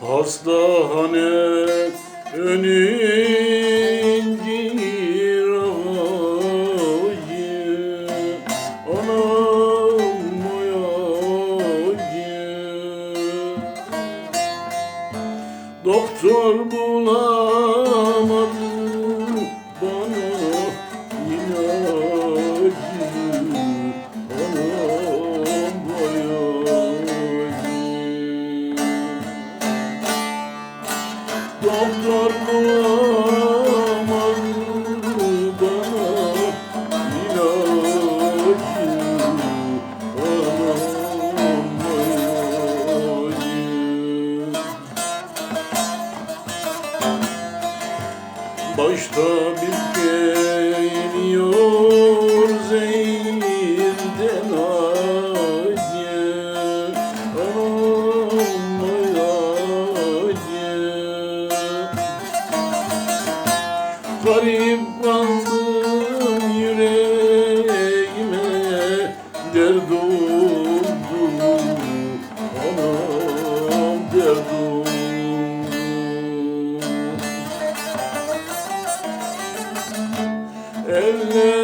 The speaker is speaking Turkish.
Hastane önünde ağayı Anam Doktor bulamadım Başta bir geliyor Garip kaldım yüreğime Dert oldu Anam dert oldu Eller